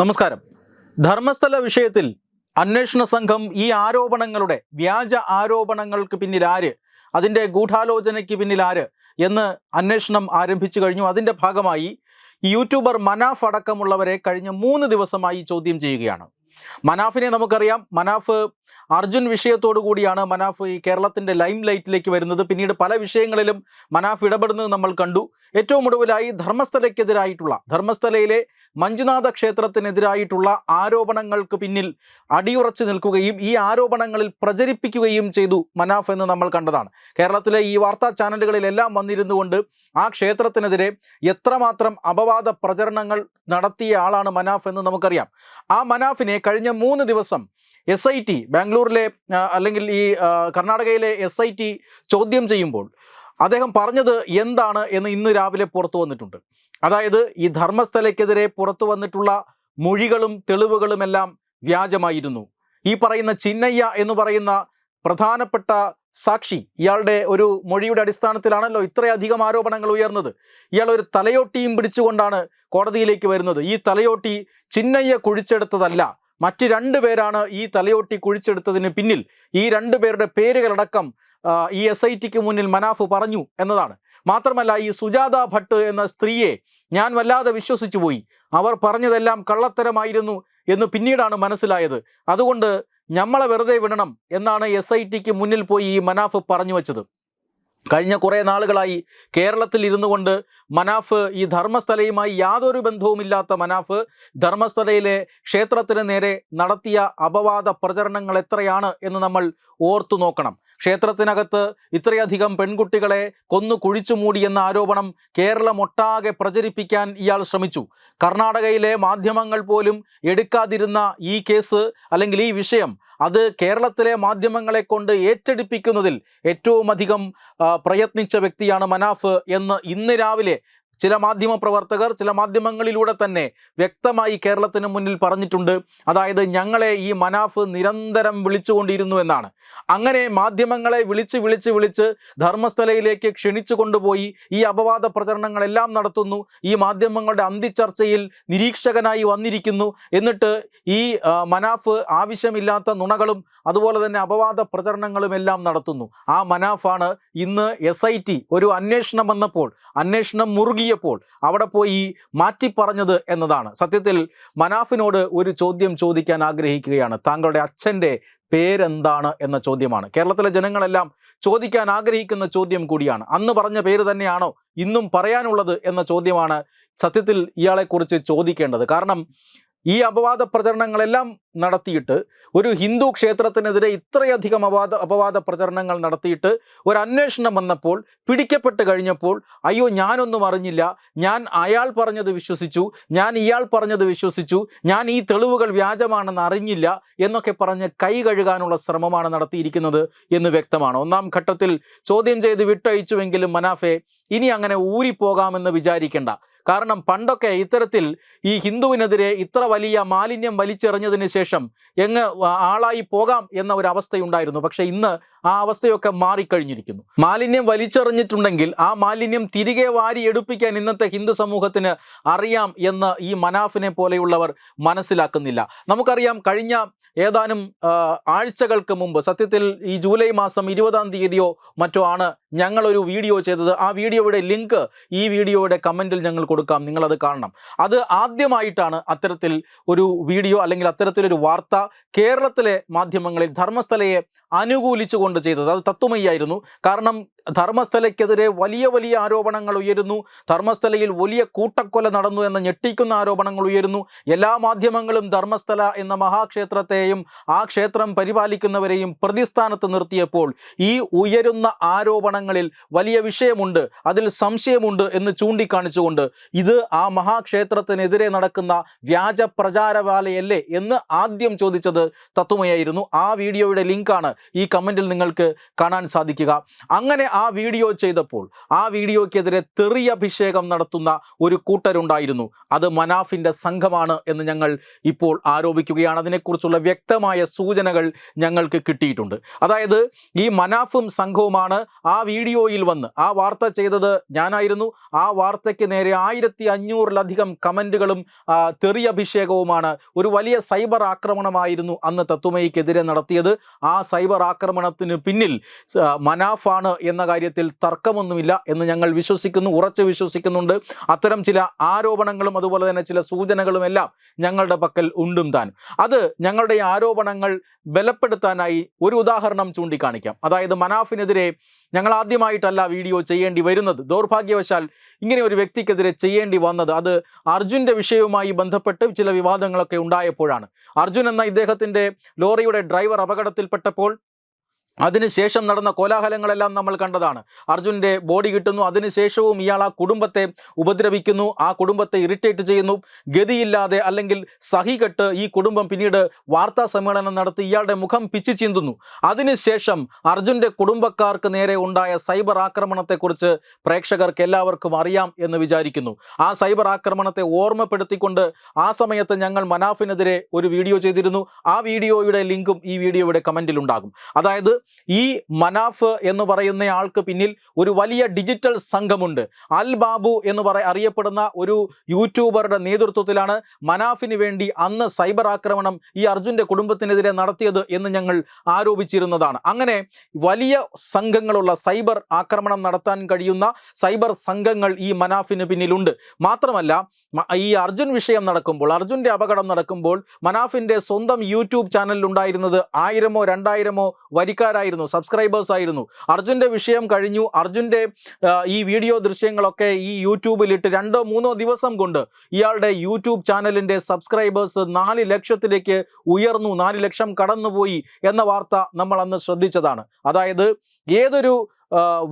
നമസ്കാരം. ധർമ്മസ്ഥല വിഷയത്തിൽ അന്വേഷണ സംഘം ഈ ആരോപണങ്ങളുടെ വ്യാജ ആരോപണങ്ങൾക്ക് പിന്നിൽ ആര്? അതിന്റെ ഗൂഢാലോചനയ്ക്ക് പിന്നിൽ ആര്? എന്ന് അന്വേഷണം ആരംഭിച്ചു കഴിഞ്ഞു. അതിന്റെ ഭാഗമായി യൂട്യൂബർ മനാഫ് അടക്കമുള്ളവരെ കഴിഞ്ഞ മൂന്ന് ദിവസമായി ചോദ്യം ചെയ്യുകയാണ്. മനാഫിനെ നമുക്കറിയാം. മനാഫ് അർജുൻ വിഷയത്തോടു കൂടിയാണ് മനാഫ് ഈ കേരളത്തിന്റെ ലൈം ലൈറ്റിലേക്ക് വരുന്നത്. പിന്നീട് പല വിഷയങ്ങളിലും മനാഫ് ഇടപെടുന്നത് നമ്മൾ കണ്ടു. ഏറ്റവും ഒടുവിലായി ധർമ്മസ്ഥലയ്ക്കെതിരായിട്ടുള്ള ധർമ്മസ്ഥലയിലെ മഞ്ജുനാഥ ക്ഷേത്രത്തിനെതിരായിട്ടുള്ള ആരോപണങ്ങൾക്ക് പിന്നിൽ അടിയുറച്ചു നിൽക്കുകയും ഈ ആരോപണങ്ങളിൽ പ്രചരിപ്പിക്കുകയും ചെയ്തു മനാഫ് എന്ന് നമ്മൾ കണ്ടതാണ്. കേരളത്തിലെ ഈ വാർത്താ ചാനലുകളിലെല്ലാം വന്നിരുന്നു കൊണ്ട് ആ ക്ഷേത്രത്തിനെതിരെ എത്രമാത്രം അപവാദ പ്രചരണങ്ങൾ നടത്തിയ ആളാണ് മനാഫ് എന്ന് നമുക്കറിയാം. ആ മനാഫിനെ കഴിഞ്ഞ മൂന്ന് ദിവസം എസ് ഐ ടി ബാംഗ്ലൂരിലെ അല്ലെങ്കിൽ ഈ കർണാടകയിലെ എസ് ചോദ്യം ചെയ്യുമ്പോൾ അദ്ദേഹം പറഞ്ഞത് എന്താണ് എന്ന് ഇന്ന് രാവിലെ പുറത്തു വന്നിട്ടുണ്ട്. അതായത് ഈ ധർമ്മസ്ഥലയ്ക്കെതിരെ പുറത്തു വന്നിട്ടുള്ള മൊഴികളും തെളിവുകളുമെല്ലാം വ്യാജമായിരുന്നു. ഈ പറയുന്ന ചിന്നയ്യ എന്ന് പറയുന്ന പ്രധാനപ്പെട്ട സാക്ഷി ഇയാളുടെ ഒരു മൊഴിയുടെ അടിസ്ഥാനത്തിലാണല്ലോ ഇത്രയധികം ആരോപണങ്ങൾ ഉയർന്നത്. ഇയാൾ ഒരു തലയോട്ടിയും പിടിച്ചുകൊണ്ടാണ് കോടതിയിലേക്ക് വരുന്നത്. ഈ തലയോട്ടി ചിന്നയ്യ കുഴിച്ചെടുത്തതല്ല. മറ്റ് രണ്ട് പേരാണ് ഈ തലയോട്ടി കുഴിച്ചെടുത്തതിന് പിന്നിൽ. ഈ രണ്ട് പേരുടെ പേരുകളടക്കം ഈ എസ് ഐ ടിക്ക് മുന്നിൽ മനാഫ് പറഞ്ഞു എന്നതാണ്. മാത്രമല്ല ഈ സുജാത ഭട്ട് എന്ന സ്ത്രീയെ ഞാൻ വല്ലാതെ വിശ്വസിച്ചു പോയി. അവർ പറഞ്ഞതെല്ലാം കള്ളത്തരമായിരുന്നു എന്ന് പിന്നീടാണ് മനസ്സിലായത്. അതുകൊണ്ട് ഞമ്മളെ വെറുതെ വിടണം എന്നാണ് എസ് ഐ ടിക്ക് മുന്നിൽ പോയി ഈ മനാഫ് പറഞ്ഞു വച്ചത്. കഴിഞ്ഞ കുറേ നാളുകളായി കേരളത്തിൽ ഇരുന്നു കൊണ്ട് മനാഫ് ഈ ധർമ്മസ്ഥലയുമായി യാതൊരു ബന്ധവുമില്ലാത്ത മനാഫ് ധർമ്മസ്ഥലയിലെ ക്ഷേത്രത്തിന് നേരെ നടത്തിയ അപവാദ പ്രചരണങ്ങൾ എത്രയാണ് എന്ന് നമ്മൾ ഓർത്തു നോക്കണം. ക്ഷേത്രത്തിനകത്ത് ഇത്രയധികം പെൺകുട്ടികളെ കൊന്നു കുഴിച്ചു മൂടി എന്ന ആരോപണം കേരളമൊട്ടാകെ പ്രചരിപ്പിക്കാൻ ഇയാൾ ശ്രമിച്ചു. കർണാടകയിലെ മാധ്യമങ്ങൾ പോലും എടുക്കാതിരുന്ന ഈ കേസ് അല്ലെങ്കിൽ ഈ വിഷയം അത് കേരളത്തിലെ മാധ്യമങ്ങളെ കൊണ്ട് ഏറ്റെടുപ്പിക്കുന്നതിൽ ഏറ്റവും അധികം പ്രയത്നിച്ച വ്യക്തിയാണ് മനാഫ് എന്ന് ഇന്ന് രാവിലെ ചില മാധ്യമ പ്രവർത്തകർ ചില മാധ്യമങ്ങളിലൂടെ തന്നെ വ്യക്തമായി കേരളത്തിന് മുന്നിൽ പറഞ്ഞിട്ടുണ്ട്. അതായത് ഞങ്ങളെ ഈ മനാഫ് നിരന്തരം വിളിച്ചുകൊണ്ടിരുന്നു എന്നാണ്. അങ്ങനെ മാധ്യമങ്ങളെ വിളിച്ച് വിളിച്ച് വിളിച്ച് ധർമ്മസ്ഥലയിലേക്ക് ക്ഷണിച്ചു കൊണ്ടുപോയി ഈ അപവാദ പ്രചരണങ്ങളെല്ലാം നടത്തുന്നു. ഈ മാധ്യമങ്ങളുടെ അന്തിച്ചർച്ചയിൽ നിരീക്ഷകനായി വന്നിരിക്കുന്നു. എന്നിട്ട് ഈ മനാഫ് ആവശ്യമില്ലാത്ത നുണകളും അതുപോലെ തന്നെ അപവാദ പ്രചരണങ്ങളും എല്ലാം നടത്തുന്നു. ആ മനാഫാണ് ഇന്ന് എസ് ഒരു അന്വേഷണം വന്നപ്പോൾ അന്വേഷണം മുറുകിയപ്പോൾ അവിടെ പോയി മാറ്റി പറഞ്ഞത് എന്നതാണ്. സത്യത്തിൽ മനാഫിനോട് ഒരു ചോദ്യം ചോദിക്കാൻ ആഗ്രഹിക്കുകയാണ്. താങ്കളുടെ അച്ഛന്റെ പേരെന്താണ് എന്ന ചോദ്യമാണ്. കേരളത്തിലെ ജനങ്ങളെല്ലാം ചോദിക്കാൻ ആഗ്രഹിക്കുന്ന ചോദ്യം കൂടിയാണ്. അന്ന് പറഞ്ഞ പേര് തന്നെയാണോ ഇന്നും പറയാനുള്ളത് എന്ന ചോദ്യമാണ് സത്യത്തിൽ ഇയാളെക്കുറിച്ച് ചോദിക്കേണ്ടത്. കാരണം ഈ അപവാദ പ്രചരണങ്ങളെല്ലാം നടത്തിയിട്ട് ഒരു ഹിന്ദു ക്ഷേത്രത്തിനെതിരെ ഇത്രയധികം അപവാദ അപവാദ പ്രചരണങ്ങൾ നടത്തിയിട്ട് ഒരു അന്വേഷണം വന്നപ്പോൾ പിടിക്കപ്പെട്ട് കഴിഞ്ഞപ്പോൾ അയ്യോ ഞാനൊന്നും അറിഞ്ഞില്ല. ഞാൻ അയാൾ പറഞ്ഞത് വിശ്വസിച്ചു. ഞാൻ ഇയാൾ പറഞ്ഞത് വിശ്വസിച്ചു. ഞാൻ ഈ തെളിവുകൾ വ്യാജമാണെന്ന് അറിഞ്ഞില്ല എന്നൊക്കെ പറഞ്ഞ് കൈ കഴുകാനുള്ള ശ്രമമാണ് നടത്തിയിരിക്കുന്നത് എന്ന് വ്യക്തമാണ്. ഒന്നാം ഘട്ടത്തിൽ ചോദ്യം ചെയ്ത് വിട്ടയച്ചുവെങ്കിലും മനാഫെ ഇനി അങ്ങനെ ഊരിപ്പോകാമെന്ന് വിചാരിക്കേണ്ട. കാരണം പണ്ടൊക്കെ ഇത്തരത്തിൽ ഈ ഹിന്ദുവിനെതിരെ ഇത്ര വലിയ മാലിന്യം വലിച്ചെറിഞ്ഞതിന് ശേഷം എങ്ങ് ആളായി പോകാം എന്ന ഒരു അവസ്ഥയുണ്ടായിരുന്നു. പക്ഷേ ഇന്ന് ആ അവസ്ഥയൊക്കെ മാറിക്കഴിഞ്ഞിരിക്കുന്നു. മാലിന്യം വലിച്ചെറിഞ്ഞിട്ടുണ്ടെങ്കിൽ ആ മാലിന്യം തിരികെ വാരി എടുപ്പിക്കാൻ ഇന്നത്തെ ഹിന്ദു സമൂഹത്തിന് അറിയാം എന്ന് ഈ മനാഫിനെ പോലെയുള്ളവർ മനസ്സിലാക്കുന്നില്ല. നമുക്കറിയാം കഴിഞ്ഞ ഏതാനും ആഴ്ചകൾക്ക് മുമ്പ് സത്യത്തിൽ ഈ ജൂലൈ മാസം ഇരുപതാം തീയതിയോ മറ്റോ ആണ് ഞങ്ങളൊരു വീഡിയോ ചെയ്തത്. ആ വീഡിയോയുടെ ലിങ്ക് ഈ വീഡിയോയുടെ കമന്റിൽ ഞങ്ങൾ കൊടുക്കാം. നിങ്ങളത് കാണണം. അത് ആദ്യമായിട്ടാണ് അത്തരത്തിൽ ഒരു വീഡിയോ അല്ലെങ്കിൽ അത്തരത്തിലൊരു വാർത്ത കേരളത്തിലെ മാധ്യമങ്ങളിൽ ധർമ്മസ്ഥലയെ അനുകൂലിച്ചുകൊണ്ട് ചെയ്തത്. അത് തത്വമയ്യായിരുന്നു. കാരണം ധർമ്മസ്ഥലയ്ക്കെതിരെ വലിയ വലിയ ആരോപണങ്ങൾ ഉയരുന്നു. ധർമ്മസ്ഥലയിൽ വലിയ കൂട്ടക്കൊല നടന്നു എന്ന ഞെട്ടിക്കുന്ന ആരോപണങ്ങൾ ഉയരുന്നു. എല്ലാ മാധ്യമങ്ങളും ധർമ്മസ്ഥല എന്ന മഹാക്ഷേത്രത്തെയും ആ ക്ഷേത്രം പരിപാലിക്കുന്നവരെയും പ്രതിസ്ഥാനത്ത് നിർത്തിയപ്പോൾ ഈ ഉയരുന്ന ആരോപണങ്ങളിൽ വലിയ വിഷയമുണ്ട് അതിൽ സംശയമുണ്ട് എന്ന് ചൂണ്ടിക്കാണിച്ചുകൊണ്ട് ഇത് ആ മഹാക്ഷേത്രത്തിനെതിരെ നടക്കുന്ന വ്യാജ പ്രചാരവാലയല്ലേ എന്ന് ആദ്യം ചോദിച്ചത് തത്വമയായിരുന്നു ആ വീഡിയോയുടെ ലിങ്കാണ് ഈ കമന്റിൽ നിങ്ങൾക്ക് കാണാൻ സാധിക്കുക. അങ്ങനെ ആ വീഡിയോ ചെയ്തപ്പോൾ ആ വീഡിയോയ്ക്കെതിരെ തെറി അഭിഷേകം നടത്തുന്ന ഒരു കൂട്ടരുണ്ടായിരുന്നു. അത് മനാഫിന്റെ സംഘമാണ് എന്ന് ഞങ്ങൾ ഇപ്പോൾ ആരോപിക്കുകയാണ്. അതിനെക്കുറിച്ചുള്ള വ്യക്തമായ സൂചനകൾ ഞങ്ങൾക്ക് കിട്ടിയിട്ടുണ്ട്. അതായത് ഈ മനാഫും സംഘവുമാണ് ആ വീഡിയോയിൽ വന്ന് ആ വാർത്ത ചെയ്തത് ഞാനായിരുന്നു. ആ വാർത്തയ്ക്ക് നേരെ ആയിരത്തി അഞ്ഞൂറിലധികം കമന്റുകളും തെറി അഭിഷേകവുമാണ് ഒരു വലിയ സൈബർ ആക്രമണമായിരുന്നു അന്ന് തത്വമയിക്കെതിരെ നടത്തിയത്. ആ സൈബർ ആക്രമണത്തിന് പിന്നിൽ മനാഫാണ് എന്ന കാര്യത്തിൽ തർക്കമൊന്നുമില്ല എന്ന് ഞങ്ങൾ വിശ്വസിക്കുന്നു ഉറച്ചു വിശ്വസിക്കുന്നുണ്ട്. അത്തരം ചില ആരോപണങ്ങളും അതുപോലെ തന്നെ ചില സൂചനകളും എല്ലാം ഞങ്ങളുടെ പക്കൽ ഉണ്ടും താനും അത് ഞങ്ങളുടെ ആരോപണങ്ങൾ ബലപ്പെടുത്താനായി ഒരു ഉദാഹരണം ചൂണ്ടിക്കാണിക്കാം. അതായത് മനാഫിനെതിരെ ഞങ്ങൾ ആദ്യമായിട്ടല്ല വീഡിയോ ചെയ്യേണ്ടി വരുന്നത്. ദൗർഭാഗ്യവശാൽ ഇങ്ങനെ ഒരു വ്യക്തിക്കെതിരെ ചെയ്യേണ്ടി വന്നത് അത് അർജുന്റെ വിഷയവുമായി ബന്ധപ്പെട്ട് ചില വിവാദങ്ങളൊക്കെ ഉണ്ടായപ്പോഴാണ്. അർജുൻ എന്ന ഇദ്ദേഹത്തിന്റെ ലോറിയുടെ ഡ്രൈവർ അപകടത്തിൽപ്പെട്ടപ്പോൾ അതിനുശേഷം നടന്ന കോലാഹലങ്ങളെല്ലാം നമ്മൾ കണ്ടതാണ്. അർജുന്റെ ബോഡി കിട്ടുന്നു. അതിനുശേഷവും ഇയാൾ ആ കുടുംബത്തെ ഉപദ്രവിക്കുന്നു. ആ കുടുംബത്തെ ഇറിറ്റേറ്റ് ചെയ്യുന്നു. ഗതിയില്ലാതെ അല്ലെങ്കിൽ സഹികെട്ട് ഈ കുടുംബം പിന്നീട് വാർത്താ സമ്മേളനം നടത്തി ഇയാളുടെ മുഖം പിച്ചു ചിന്തുന്നു. അതിനുശേഷം അർജുന്റെ കുടുംബക്കാർക്ക് നേരെ ഉണ്ടായ സൈബർ ആക്രമണത്തെക്കുറിച്ച് പ്രേക്ഷകർക്ക് എല്ലാവർക്കും അറിയാം എന്ന് വിചാരിക്കുന്നു. ആ സൈബർ ആക്രമണത്തെ ഓർമ്മപ്പെടുത്തിക്കൊണ്ട് ആ സമയത്ത് ഞങ്ങൾ മനാഫിനെതിരെ ഒരു വീഡിയോ ചെയ്തിരുന്നു. ആ വീഡിയോയുടെ ലിങ്കും ഈ വീഡിയോയുടെ കമന്റിലുണ്ടാകും. അതായത് ഈ മനാഫ് എന്ന് പറയുന്ന ആൾക്ക് പിന്നിൽ ഒരു വലിയ ഡിജിറ്റൽ സംഘമുണ്ട്. അൽ ബാബു എന്ന് പറ അറിയപ്പെടുന്ന ഒരു യൂട്യൂബറുടെ നേതൃത്വത്തിലാണ് മനാഫിന് വേണ്ടി അന്ന് സൈബർ ആക്രമണം ഈ അർജുന്റെ കുടുംബത്തിനെതിരെ നടത്തിയത് എന്ന് ഞങ്ങൾ ആരോപിച്ചിരുന്നതാണ്. അങ്ങനെ വലിയ സംഘങ്ങളുള്ള സൈബർ ആക്രമണം നടത്താൻ കഴിയുന്ന സൈബർ സംഘങ്ങൾ ഈ മനാഫിന് പിന്നിലുണ്ട്. മാത്രമല്ല ഈ അർജുൻ വിഷയം നടക്കുമ്പോൾ അർജുന്റെ അപകടം നടക്കുമ്പോൾ മനാഫിന്റെ സ്വന്തം യൂട്യൂബ് ചാനലിലുണ്ടായിരുന്നത് ആയിരമോ രണ്ടായിരമോ വരിക്കാരായിരുന്നു സബ്സ്ക്രൈബേഴ്സ് ആയിരുന്നു. അർജുന്റെ വിഷയം കഴിഞ്ഞു. അർജുന്റെ ഈ വീഡിയോ ദൃശ്യങ്ങളൊക്കെ ഈ യൂട്യൂബിലിട്ട് രണ്ടോ മൂന്നോ ദിവസം കൊണ്ട് ഇയാളുടെ യൂട്യൂബ് ചാനലിന്റെ സബ്സ്ക്രൈബേഴ്സ് നാല് ലക്ഷത്തിലേക്ക് ഉയർന്നു നാല് ലക്ഷം കടന്നുപോയി എന്ന വാർത്ത നമ്മൾ അന്ന് ശ്രദ്ധിച്ചതാണ്. അതായത് ഏതൊരു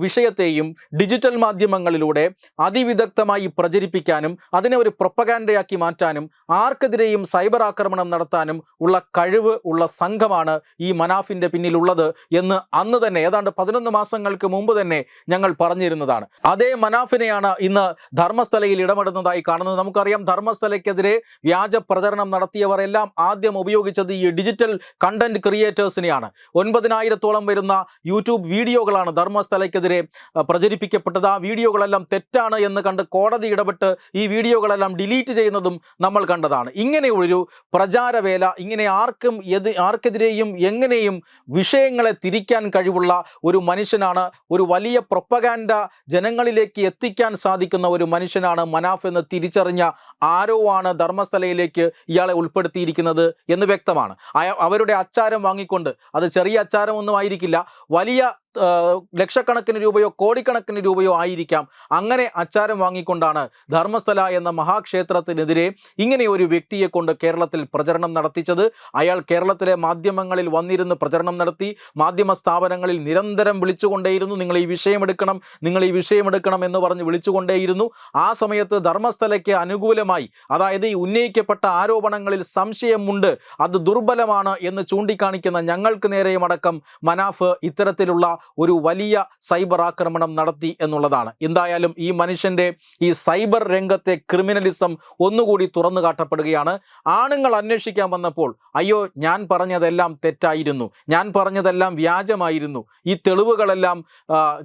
വിഷയത്തെയും ഡിജിറ്റൽ മാധ്യമങ്ങളിലൂടെ അതിവിദഗ്ധമായി പ്രചരിപ്പിക്കാനും അതിനെ ഒരു പ്രൊപ്പഗാൻഡയാക്കി മാറ്റാനും ആർക്കെതിരെയും സൈബർ ആക്രമണം നടത്താനും ഉള്ള കഴിവ് ഉള്ള സംഘമാണ് ഈ മനാഫിന്റെ പിന്നിലുള്ളത് എന്ന് അന്ന് തന്നെ ഏതാണ്ട് പതിനൊന്ന് മാസങ്ങൾക്ക് മുമ്പ് തന്നെ ഞങ്ങൾ പറഞ്ഞിരുന്നതാണ്. അതേ മനാഫിനെയാണ് ഇന്ന് ധർമ്മസ്ഥലയിൽ ഇടപെടുന്നതായി കാണുന്നത്. നമുക്കറിയാം ധർമ്മസ്ഥലയ്ക്കെതിരെ വ്യാജ പ്രചരണം നടത്തിയവർ എല്ലാം ആദ്യം ഉപയോഗിച്ചത് ഈ ഡിജിറ്റൽ കണ്ടന്റ് ക്രിയേറ്റേഴ്സിനെയാണ് ഒൻപതിനായിരത്തോളം വരുന്ന യൂട്യൂബ് വീഡിയോകളാണ് ധർമ്മസ്ഥലയ്ക്കെതിരെ ആ, പ്രചരിപ്പിക്കപ്പെട്ടത്. ആ വീഡിയോകളെല്ലാം തെറ്റാണ് എന്ന് കണ്ട് കോടതി ഇടപെട്ട് ഈ വീഡിയോകളെല്ലാം ഡിലീറ്റ് ചെയ്യുന്നതും നമ്മൾ കണ്ടതാണ്. ഇങ്ങനെയൊരു പ്രചാരവേല ഇങ്ങനെ ആർക്കും എത് ആർക്കെതിരെയും എങ്ങനെയും വിഷയങ്ങളെ തിരിക്കാൻ കഴിവുള്ള ഒരു മനുഷ്യനാണ് ഒരു വലിയ പ്രൊപ്പഗാൻഡ ജനങ്ങളിലേക്ക് എത്തിക്കാൻ സാധിക്കുന്ന ഒരു മനുഷ്യനാണ് മനാഫ് എന്ന് തിരിച്ചറിഞ്ഞ ആരോ ആണ് ധർമ്മസ്ഥലയിലേക്ക് ഇയാളെ ഉൾപ്പെടുത്തിയിരിക്കുന്നത് എന്ന് വ്യക്തമാണ്. അവരുടെ അച്ചാരം വാങ്ങിക്കൊണ്ട് അത് ചെറിയ അച്ചാരമൊന്നും ആയിരിക്കില്ല വലിയ ലക്ഷക്കണക്കിന് രൂപയോ കോടിക്കണക്കിന് രൂപയോ ആയിരിക്കാം. അങ്ങനെ അച്ചാരം വാങ്ങിക്കൊണ്ടാണ് ധർമ്മസ്ഥല എന്ന മഹാക്ഷേത്രത്തിനെതിരെ ഇങ്ങനെ ഒരു വ്യക്തിയെ കൊണ്ട് കേരളത്തിൽ പ്രചരണം നടത്തിച്ചത്. അയാൾ കേരളത്തിലെ മാധ്യമങ്ങളിൽ വന്നിരുന്ന് പ്രചരണം നടത്തി മാധ്യമ സ്ഥാപനങ്ങളിൽ നിരന്തരം വിളിച്ചുകൊണ്ടേയിരുന്നു നിങ്ങൾ ഈ വിഷയമെടുക്കണം നിങ്ങൾ ഈ വിഷയമെടുക്കണം എന്ന് പറഞ്ഞ് വിളിച്ചുകൊണ്ടേയിരുന്നു. ആ സമയത്ത് ധർമ്മസ്ഥലയ്ക്ക് അനുകൂലമായി അതായത് ഈ ഉന്നയിക്കപ്പെട്ട ആരോപണങ്ങളിൽ സംശയമുണ്ട് അത് ദുർബലമാണ് എന്ന് ചൂണ്ടിക്കാണിക്കുന്ന ഞങ്ങൾക്ക് നേരെയുമടക്കം മനാഫ് ഇത്തരത്തിലുള്ള ഒരു വലിയ സൈബർ ആക്രമണം നടത്തി എന്നുള്ളതാണ്. എന്തായാലും ഈ മനുഷ്യന്റെ ഈ സൈബർ രംഗത്തെ ക്രിമിനലിസം ഒന്നുകൂടി തുറന്നു കാട്ടപ്പെടുകയാണ്. ആണുങ്ങൾ അന്വേഷിക്കാൻ വന്നപ്പോൾ അയ്യോ ഞാൻ പറഞ്ഞതെല്ലാം തെറ്റായിരുന്നു. ഞാൻ പറഞ്ഞതെല്ലാം വ്യാജമായിരുന്നു. ഈ തെളിവുകളെല്ലാം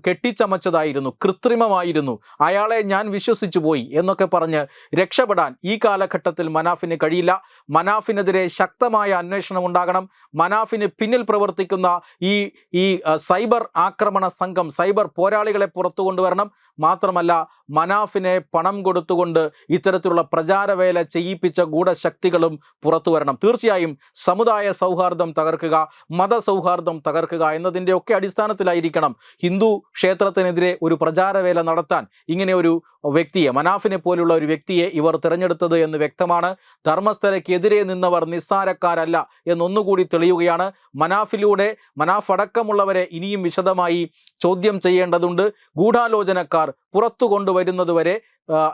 കെട്ടിച്ചമച്ചതായിരുന്നു. കൃത്രിമമായിരുന്നു. അയാളെ ഞാൻ വിശ്വസിച്ചു പോയി എന്നൊക്കെ പറഞ്ഞ് രക്ഷപ്പെടാൻ ഈ കാലഘട്ടത്തിൽ മനാഫിന് കഴിയില്ല. മനാഫിനെതിരെ ശക്തമായ അന്വേഷണം ഉണ്ടാകണം. മനാഫിന് പിന്നിൽ പ്രവർത്തിക്കുന്ന ഈ ഈ സൈബർ ആക്രമണ സംഘം സൈബർ പോരാളികളെ പുറത്തു കൊണ്ടുവരണം. മാത്രമല്ല മനാഫിനെ പണം കൊടുത്തുകൊണ്ട് ഇത്തരത്തിലുള്ള പ്രചാരവേല ചെയ്യിപ്പിച്ച ഗൂഢശക്തികളും പുറത്തു വരണം. തീർച്ചയായും സമുദായ സൗഹാർദ്ദം തകർക്കുക മതസൗഹാർദ്ദം തകർക്കുക എന്നതിന്റെ ഒക്കെ അടിസ്ഥാനത്തിലായിരിക്കണം ഹിന്ദു ക്ഷേത്രത്തിനെതിരെ ഒരു പ്രചാരവേല നടത്താൻ ഇങ്ങനെ ഒരു വ്യക്തിയെ മനാഫിനെ പോലുള്ള ഒരു വ്യക്തിയെ ഇവർ തിരഞ്ഞെടുത്തത് എന്ന് വ്യക്തമാണ്. ധർമ്മസ്ഥലയ്ക്കെതിരെ നിന്നവർ നിസ്സാരക്കാരല്ല എന്നൊന്നുകൂടി തെളിയുകയാണ്. മനാഫിലൂടെ മനാഫ് അടക്കമുള്ളവരെ ഇനിയും വിശദമായി ചോദ്യം ചെയ്യേണ്ടതുണ്ട്. ഗൂഢാലോചനക്കാർ പുറത്തു കൊണ്ടുവരുന്നതുവരെ വരെ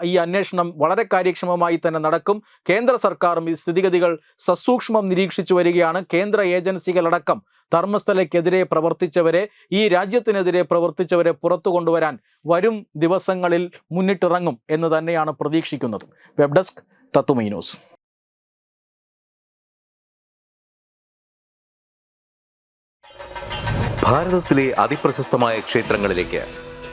ഈ അന്വേഷണം വളരെ കാര്യക്ഷമമായി തന്നെ നടക്കും. കേന്ദ്ര സർക്കാരും ഈ സ്ഥിതിഗതികൾ സസൂക്ഷ്മം നിരീക്ഷിച്ചു വരികയാണ്. കേന്ദ്ര ഏജൻസികളടക്കം ധർമ്മസ്ഥലയ്ക്കെതിരെ പ്രവർത്തിച്ചവരെ ഈ രാജ്യത്തിനെതിരെ പ്രവർത്തിച്ചവരെ പുറത്തു കൊണ്ടുവരാൻ വരും ദിവസങ്ങളിൽ മുന്നിട്ടിറങ്ങും എന്ന് തന്നെയാണ് പ്രതീക്ഷിക്കുന്നത്. വെബ് ഡെസ്ക് തത്തുമൈ ന്യൂസ് ഭാരതത്തിലെ ക്ഷേത്രങ്ങളിലേക്ക്